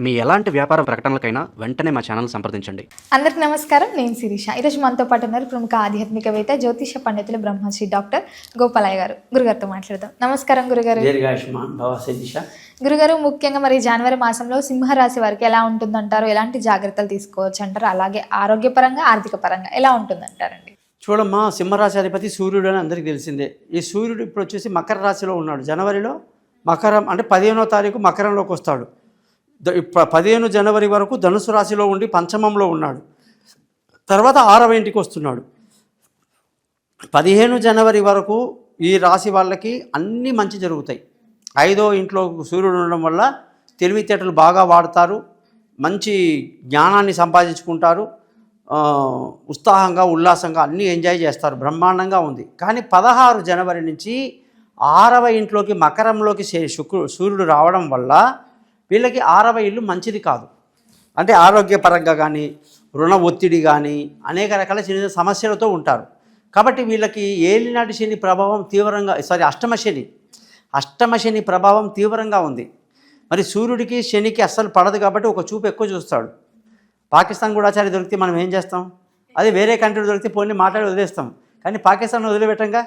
మీ ఎలాంటి వ్యాపార ప్రకటనలకైనా వెంటనే మా ఛానల్ సంప్రదించండి. అందరికి నమస్కారం నేను శిరీష. ఈరోజు మనతో పాటు ఉన్నారు ప్రముఖ ఆధ్యాత్మికవేత్త జ్యోతిష పండితులు బ్రహ్మశ్రీ డాక్టర్ గోపాలయ్య గారు. గురుగారితో మాట్లాడదాం. నమస్కారం గురుగారు. గురుగారు ముఖ్యంగా మరి జనవరి మాసంలో సింహరాశి వారికి ఎలా ఉంటుందంటారు? ఎలాంటి జాగ్రత్తలు తీసుకోవచ్చు అంటారు అలాగే ఆరోగ్యపరంగా ఆర్థిక పరంగా ఎలా ఉంటుందంటారండి? చూడమ్మా సింహరాశి అధిపతి సూర్యుడు అని అందరికీ తెలిసిందే. ఈ సూర్యుడు ఇప్పుడు వచ్చేసి మకర రాశిలో ఉన్నాడు. జనవరిలో మకరం అంటే పదిహేనో తారీఖు మకరంలోకి వస్తాడు. పదిహేను జనవరి వరకు ధనుసు రాశిలో ఉండి పంచమంలో ఉన్నాడు. తర్వాత ఆరవ ఇంటికి వస్తున్నాడు. పదిహేను జనవరి వరకు ఈ రాశి వాళ్ళకి అన్నీ మంచి జరుగుతాయి. ఐదో ఇంట్లో సూర్యుడు ఉండడం వల్ల తెలివితేటలు బాగా వాడతారు. మంచి జ్ఞానాన్ని సంపాదించుకుంటారు. ఉత్సాహంగా ఉల్లాసంగా అన్నీ ఎంజాయ్ చేస్తారు. బ్రహ్మాండంగా ఉంది. కానీ పదహారు జనవరి నుంచి ఆరవ ఇంట్లోకి మకరంలోకి శుక్రు సూర్యుడు రావడం వల్ల వీళ్ళకి ఆరవ ఇల్లు మంచిది కాదు. అంటే ఆరోగ్యపరంగా కానీ రుణ ఒత్తిడి కానీ అనేక రకాల చిన్న సమస్యలతో ఉంటారు. కాబట్టి వీళ్ళకి ఏలినాటి శని ప్రభావం తీవ్రంగా సారీ అష్టమ శని. అష్టమ శని ప్రభావం తీవ్రంగా ఉంది. మరి సూర్యుడికి శనికి అస్సలు పడదు కాబట్టి ఒక చూపు ఎక్కువ చూస్తాడు. పాకిస్తాన్ గూఢాచారి దొరికితే మనం ఏం చేస్తాం? అదే వేరే కంట్రీ దొరికితే పోనీ మాట్లాడి వదిలేస్తాం. కానీ పాకిస్తాన్ వదిలిపెట్టంగా?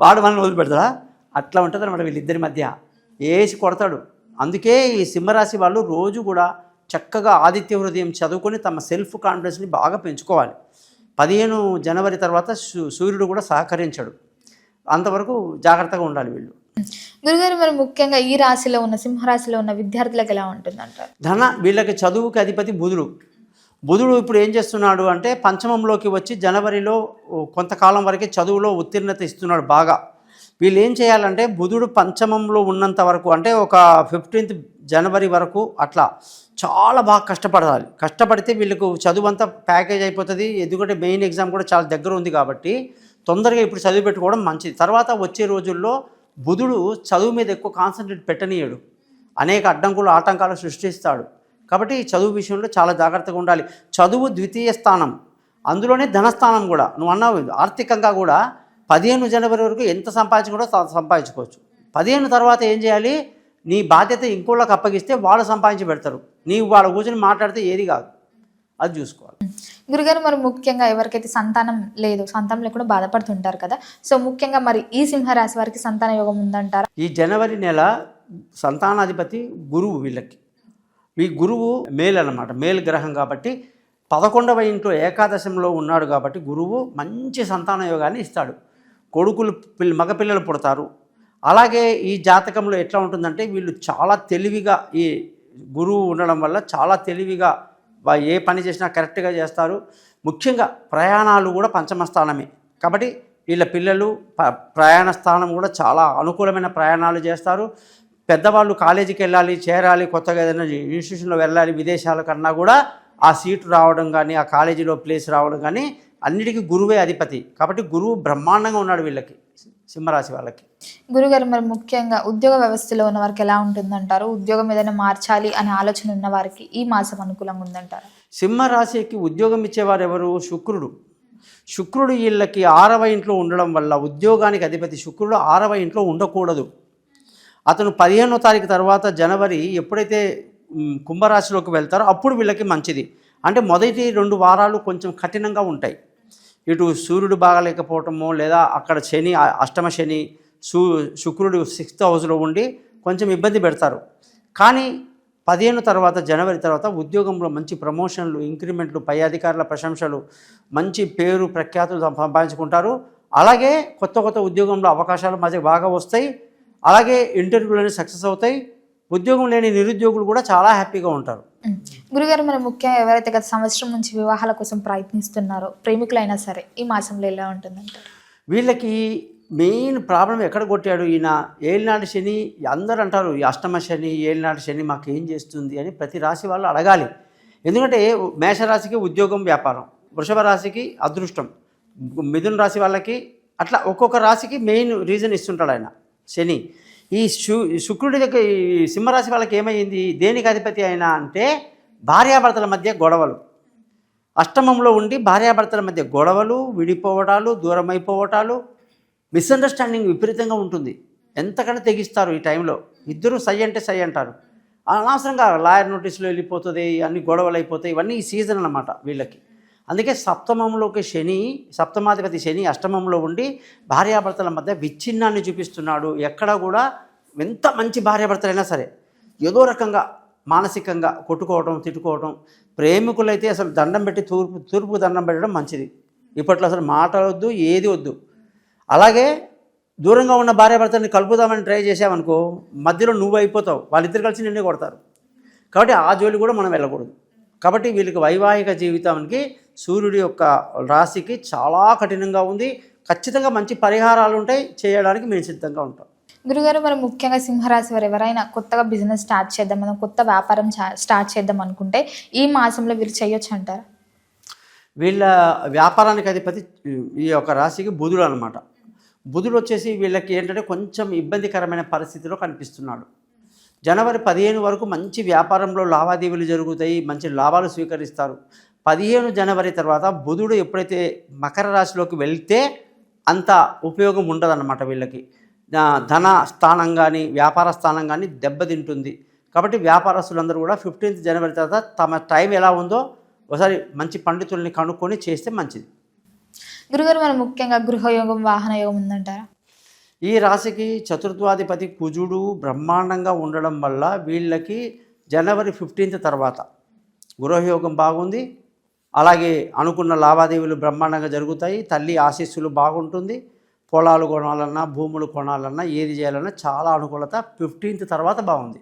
వాడు మనల్ని వదిలిపెడతాడా? అట్లా ఉంటుంది అనమాట వీళ్ళిద్దరి మధ్య. వేసి కొడతాడు. అందుకే ఈ సింహరాశి వాళ్ళు రోజు కూడా చక్కగా ఆదిత్య హృదయం చదువుకొని తమ సెల్ఫ్ కాన్ఫిడెన్స్ని బాగా పెంచుకోవాలి. పదిహేను జనవరి తర్వాత సూర్యుడు కూడా సహకరించడు. అంతవరకు జాగ్రత్తగా ఉండాలి వీళ్ళు. గురుగారు మరి ముఖ్యంగా ఈ రాశిలో ఉన్న సింహరాశిలో ఉన్న విద్యార్థులకు ఎలా ఉంటుందంటారు? ధన వీళ్ళకి చదువుకి అధిపతి బుధుడు. బుధుడు ఇప్పుడు ఏం చేస్తున్నాడు అంటే పంచమంలోకి వచ్చి జనవరిలో కొంతకాలం వరకే చదువులో ఉత్తీర్ణత ఇస్తున్నాడు బాగా. వీళ్ళు ఏం చేయాలంటే బుధుడు పంచమంలో ఉన్నంత వరకు అంటే ఒక ఫిఫ్టీన్త్ జనవరి వరకు అట్లా చాలా బాగా కష్టపడాలి. కష్టపడితే వీళ్ళకు చదువు అంతా ప్యాకేజ్ అయిపోతుంది. ఎందుకంటే మెయిన్ ఎగ్జామ్ కూడా చాలా దగ్గర ఉంది కాబట్టి తొందరగా ఇప్పుడు చదివి పెట్టుకోవడం మంచిది. తర్వాత వచ్చే రోజుల్లో బుధుడు చదువు మీద ఎక్కువ కాన్సన్ట్రేట్ పెట్టనీయడు. అనేక అడ్డంకులు ఆటంకాలు సృష్టిస్తాడు. కాబట్టి చదువు విషయంలో చాలా జాగ్రత్తగా ఉండాలి. చదువు ద్వితీయ స్థానం. అందులోనే ధనస్థానం కూడా. నువ్వు అన్నావు ఆర్థికంగా కూడా పదిహేను జనవరి వరకు ఎంత సంపాదించుకుంటో సంపాదించుకోవచ్చు. పదిహేను తర్వాత ఏం చేయాలి? నీ బాధ్యత ఇంకోళ్ళకి అప్పగిస్తే వాళ్ళు సంపాదించి పెడతారు. నీవు వాళ్ళ కూర్చొని మాట్లాడితే ఏది కాదు. అది చూసుకోవాలి. గురుగారు మరి ముఖ్యంగా ఎవరికైతే సంతానం లేదు సంతానం లేకుండా బాధపడుతుంటారు కదా సో ముఖ్యంగా మరి ఈ సింహరాశి వారికి సంతాన యోగం ఉందంటారా? ఈ జనవరి నెల సంతానాధిపతి గురువు వీళ్ళకి. ఈ గురువు మేల్ అన్నమాట. మేల్ గ్రహం కాబట్టి పదకొండవ ఇంట్లో ఏకాదశంలో ఉన్నాడు కాబట్టి గురువు మంచి సంతాన యోగాన్ని ఇస్తాడు. కొడుకులు పిల్ల మగపిల్లలు పుడతారు. అలాగే ఈ జాతకంలో ఎట్లా ఉంటుందంటే వీళ్ళు చాలా తెలివిగా ఈ గురువు ఉండడం వల్ల చాలా తెలివిగా ఏ పని చేసినా కరెక్ట్గా చేస్తారు. ముఖ్యంగా ప్రయాణాలు కూడా పంచమ స్థానమే కాబట్టి వీళ్ళ పిల్లలు ప్రయాణ స్థానం కూడా చాలా అనుకూలమైన ప్రయాణాలు చేస్తారు. పెద్దవాళ్ళు కాలేజీకి వెళ్ళాలి చేరాలి కొత్తగా ఏదైనా ఇన్స్టిట్యూషన్లో వెళ్ళాలి విదేశాల కన్నా కూడా ఆ సీటు రావడం కానీ ఆ కాలేజీలో ప్లేస్ రావడం కానీ అన్నిటికీ గురువే అధిపతి. కాబట్టి గురువు బ్రహ్మాండంగా ఉన్నాడు వీళ్ళకి సింహరాశి వాళ్ళకి. గురుగారు మరి ముఖ్యంగా ఉద్యోగ వ్యవస్థలో ఉన్న వారికి ఎలా ఉంటుందంటారు? ఉద్యోగం ఏదైనా మార్చాలి అనే ఆలోచన ఉన్న వారికి ఈ మాసం అనుకూలంగా ఉందంటారు? సింహరాశికి ఉద్యోగం ఇచ్చేవారు ఎవరు? శుక్రుడు. శుక్రుడు వీళ్ళకి ఆరవ ఇంట్లో ఉండడం వల్ల ఉద్యోగానికి అధిపతి శుక్రుడు ఆరవ ఇంట్లో ఉండకూడదు. అతను పదిహేనో తారీఖు తర్వాత జనవరి ఎప్పుడైతే కుంభరాశిలోకి వెళ్తారో అప్పుడు వీళ్ళకి మంచిది. అంటే మొదటి రెండు వారాలు కొంచెం కఠినంగా ఉంటాయి. ఇటు సూర్యుడు బాగలేకపోవటము లేదా అక్కడ శని అష్టమ శని సూ శుక్రుడు సిక్స్త్ హౌస్లో ఉండి కొంచెం ఇబ్బంది పెడతారు. కానీ పదిహేను తర్వాత జనవరి తర్వాత ఉద్యోగంలో మంచి ప్రమోషన్లు ఇంక్రిమెంట్లు పై అధికారుల ప్రశంసలు మంచి పేరు ప్రఖ్యాతులు సంపాదించుకుంటారు. అలాగే కొత్త కొత్త ఉద్యోగంలో అవకాశాలు మధ్య బాగా వస్తాయి. అలాగే ఇంటర్వ్యూలని సక్సెస్ అవుతాయి. ఉద్యోగం లేని నిరుద్యోగులు కూడా చాలా హ్యాపీగా ఉంటారు. గురుగారు మరి ముఖ్యంగా ఎవరైతే గత సంవత్సరం నుంచి వివాహాల కోసం ప్రయత్నిస్తున్నారో ప్రేమికులైనా సరే ఈ మాసంలో ఎలా ఉంటుందంటారు? వీళ్ళకి మెయిన్ ప్రాబ్లం ఎక్కడ కొట్టాడు ఈయన? ఏలినాటి శని అందరూ అంటారు ఈ అష్టమ శని ఏలినాటి శని మాకు ఏం చేస్తుంది అని ప్రతి రాశి వాళ్ళు అడగాలి. ఎందుకంటే మేషరాశికి ఉద్యోగం వ్యాపారం వృషభ రాశికి అదృష్టం మిథున రాశి వాళ్ళకి అట్లా ఒక్కొక్క రాశికి మెయిన్ రీజన్ ఇస్తుంటాడు ఆయన శని. ఈ శు శుక్రుడి యొక్క ఈ సింహరాశి వాళ్ళకి ఏమైంది? దేనికి అధిపతి అయినా అంటే భార్యాభర్తల మధ్య గొడవలు. అష్టమంలో ఉండి భార్యాభర్తల మధ్య గొడవలు విడిపోవటాలు దూరం అయిపోవటాలు మిస్అండర్స్టాండింగ్ విపరీతంగా ఉంటుంది. ఎంతకన్నా తెగిస్తారు ఈ టైంలో. ఇద్దరు సై అంటే సై అంటారు. అనవసరంగా లాయర్ నోటీసులు వెళ్ళిపోతుంది అన్ని గొడవలు అయిపోతాయి ఇవన్నీ ఈ సీజన్ అనమాట వీళ్ళకి. అందుకే సప్తమంలోకి శని సప్తమాధిపతి శని అష్టమంలో ఉండి భార్యాభర్తల మధ్య విచ్ఛిన్నాన్ని చూపిస్తున్నాడు. ఎక్కడ కూడా ఎంత మంచి భార్యాభర్తలైనా సరే ఏదో రకంగా మానసికంగా కొట్టుకోవటం తిట్టుకోవటం ప్రేమికులైతే అసలు దండం పెట్టి తూర్పు తూర్పు దండం పెట్టడం మంచిది. ఇప్పట్లో అసలు మాట వద్దు ఏది వద్దు. అలాగే దూరంగా ఉన్న భార్యాభర్తని కలుపుదామని ట్రై చేసామనుకో మధ్యలో నువ్వు అయిపోతావు. వాళ్ళిద్దరు కలిసి నిన్నే కొడతారు. కాబట్టి ఆ జోలి కూడా మనం వెళ్ళకూడదు. కాబట్టి వీళ్ళకి వైవాహిక జీవితానికి సూర్యుడి యొక్క రాశికి చాలా కఠినంగా ఉంది. ఖచ్చితంగా మంచి పరిహారాలు ఉంటాయి. చేయడానికి మేము సిద్ధంగా ఉంటాం. గురుగారు మరి ముఖ్యంగా సింహరాశి వారు ఎవరైనా కొత్తగా బిజినెస్ స్టార్ట్ చేద్దాం మనం కొత్త వ్యాపారం స్టార్ట్ చేద్దాం అనుకుంటే ఈ మాసంలో వీరు చేయొచ్చు అంటారా? వీళ్ళ వ్యాపారానికి అధిపతి ఈ యొక్క రాశికి బుధుడు అనమాట బుధుడు వచ్చేసి వీళ్ళకి ఏంటంటే కొంచెం ఇబ్బందికరమైన పరిస్థితిలో కనిపిస్తున్నాడు. జనవరి పదిహేను వరకు మంచి వ్యాపారంలో లావాదేవీలు జరుగుతాయి. మంచి లాభాలు స్వీకరిస్తారు. పదిహేను జనవరి తర్వాత బుధుడు ఎప్పుడైతే మకర రాశిలోకి వెళ్తే అంత ఉపయోగం ఉండదన్నమాట వీళ్ళకి. ధన స్థానం కానీ వ్యాపార స్థానం కానీ దెబ్బతింటుంది. కాబట్టి వ్యాపారస్తులందరూ కూడా ఫిఫ్టీన్త్ జనవరి తర్వాత తమ టైం ఎలా ఉందో ఒకసారి మంచి పండితుల్ని కనుక్కొని చేస్తే మంచిది. గురుగారు మరి ముఖ్యంగా గృహయోగం వాహన యోగం ఉందంటారా? ఈ రాశికి చతుర్థాధిపతి కుజుడు బ్రహ్మాండంగా ఉండడం వల్ల వీళ్ళకి జనవరి ఫిఫ్టీన్త్ తర్వాత గృహయోగం బాగుంది అలాగే అనుకున్న లావాదేవీలు బ్రహ్మాండంగా జరుగుతాయి. తల్లి ఆశీస్సులు బాగుంటుంది. పొలాలు కొనాలన్నా భూములు కొనాలన్నా ఏది చేయాలన్నా చాలా అనుకూలత. ఫిఫ్టీన్త్ తర్వాత బాగుంది.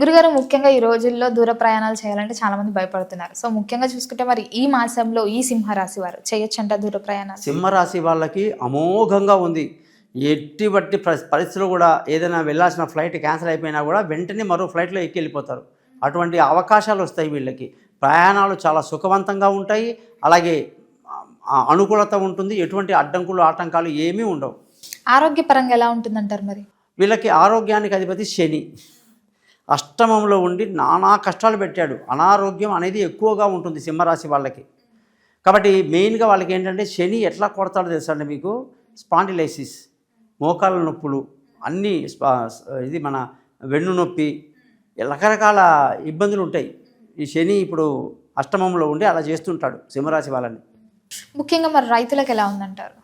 గురుగారు ముఖ్యంగా ఈ రోజుల్లో దూర ప్రయాణాలు చేయాలంటే చాలా మంది భయపడుతున్నారు. సో ముఖ్యంగా చూసుకుంటే మరి ఈ మాసంలో ఈ సింహరాశి వారు చేయొచ్చంట దూర ప్రయాణాలు? సింహరాశి వాళ్ళకి అమోఘంగా ఉంది. ఎట్టి బట్టి పరి- పరిస్థితుల్లో కూడా ఏదైనా వెళ్ళాల్సిన ఫ్లైట్ క్యాన్సిల్ అయిపోయినా కూడా వెంటనే మరో ఫ్లైట్లో ఎక్కి వెళ్ళిపోతారు. అటువంటి అవకాశాలు వస్తాయి వీళ్ళకి. ప్రయాణాలు చాలా సుఖవంతంగా ఉంటాయి. అలాగే అనుకూలత ఉంటుంది. ఎటువంటి అడ్డంకులు ఆటంకాలు ఏమీ ఉండవు. ఆరోగ్యపరంగా ఎలా ఉంటుందంటారు మరి? వీళ్ళకి ఆరోగ్యానికి అధిపతి శని. అష్టమంలో ఉండి నానా కష్టాలు పెట్టాడు. అనారోగ్యం అనేది ఎక్కువగా ఉంటుంది సింహరాశి వాళ్ళకి. కాబట్టి మెయిన్గా వాళ్ళకి ఏంటంటే శని ఎట్లా కొడతాడో తెలుసా అండి మీకు? స్పాండిలైసిస్ మోకాళ్ళ నొప్పులు అన్నీ స్పా- ఇది మన వెన్ను నొప్పి రకరకాల ఇబ్బందులు ఉంటాయి. ఈ శని ఇప్పుడు అష్టమంలో ఉండి అలా చేస్తుంటాడు సింహరాశి వాళ్ళని. ముఖ్యంగా మరి రైతులకు ఎలా ఉందంటారు?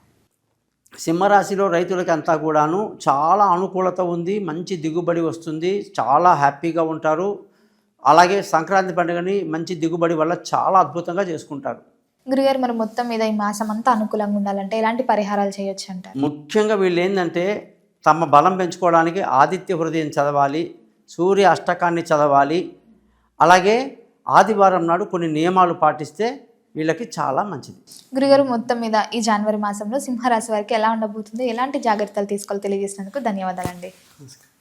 సింహరాశిలో రైతులకి అంతా కూడాను చాలా అనుకూలత ఉంది మంచి దిగుబడి వస్తుంది చాలా హ్యాపీగా ఉంటారు. అలాగే సంక్రాంతి పండుగని మంచి దిగుబడి వల్ల చాలా అద్భుతంగా చేసుకుంటారు. గురుగారు మరి మొత్తం మీద ఈ మాసం అంతా అనుకూలంగా ఉండాలంటే ఎలాంటి పరిహారాలు చేయొచ్చు అంటారు? ముఖ్యంగా వీళ్ళు ఏంటంటే తమ బలం పెంచుకోవడానికి ఆదిత్య హృదయం చదవాలి సూర్య అష్టకాన్ని చదవాలి. అలాగే ఆదివారం నాడు కొన్ని నియమాలు పాటిస్తే వీళ్ళకి చాలా మంచిది. గురుగారు మొత్తం మీద ఈ జనవరి మాసంలో సింహరాశి వారికి ఎలా ఉండబోతుంది ఎలాంటి జాగ్రత్తలు తీసుకోవాలి తెలియజేసినందుకు ధన్యవాదాలండి. నమస్కారం.